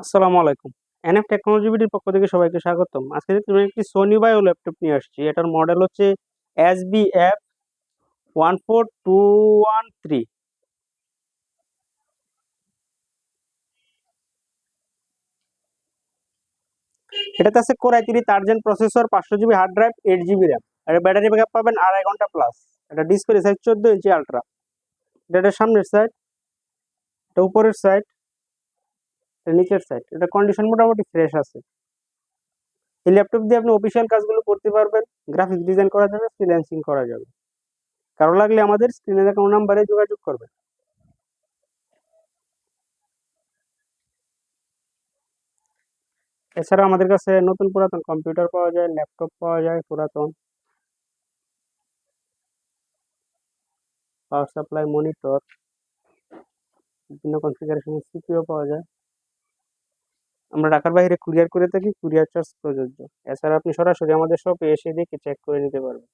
আসসালামু আলাইকুম। NF technology বিডির পক্ষ থেকে সবাইকে স্বাগতম। আজকে তুমি একটি সোনি বায়ো ল্যাপটপ নিয়ে আসছি। এটার মডেল হচ্ছে S B F one four two one three এটাতে আছে core i three third gen processor পাঁচশো GB hard drive eight GB RAM আর ব্যাটারি ব্যাকআপ পাবেন আড়াই ঘণ্টা প্লাস এটা ডিসপ্লে সাইজ চোদ্দ ইঞ্চি আলট্রা এটা সামনের সাইড এটা উপরের সাইড নিচের সাইড এটা কন্ডিশন মোটামুটি ফ্রেশ আছে। এই ল্যাপটপ দিয়ে আপনি অফিসিয়াল কাজগুলো করতে পারবেন গ্রাফিক্স ডিজাইন করা যাবে ফ্রিল্যান্সিং করা যাবে। কারও লাগলে আমাদের স্ক্রিনে দেখা নাম্বারে যোগাযোগ করবেন। এছাড়া আমাদের কাছে নতুন পুরাতন কম্পিউটার পাওয়া যায় ল্যাপটপ পাওয়া যায়, পুরাতন। পাওয়ার সাপ্লাই মনিটর বিভিন্ন কনফিগারেশনের সিপিও পাওয়া যায়। আমরা ঢাকার বাইরে কুরিয়ার করে থাকি কুরিয়ার চার্জ প্রযোজ্য। এছাড়া আপনি সরাসরি আমাদের শপে এসে দেখে চেক করে নিতে পারবেন।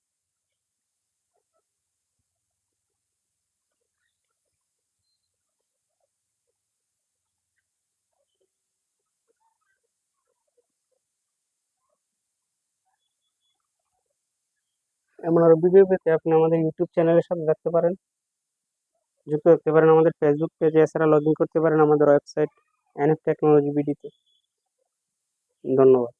এমন আরও ভিডিও পেতে আপনি আমাদের ইউটিউব চ্যানেলের সাথে থাকতে পারেন। যুক্ত থাকতে পারেন আমাদের ফেসবুক পেজে এছাড়া লগ করতে পারেন আমাদের ওয়েবসাইট এনএফ টেকনোলজি বিডিতে ধন্যবাদ।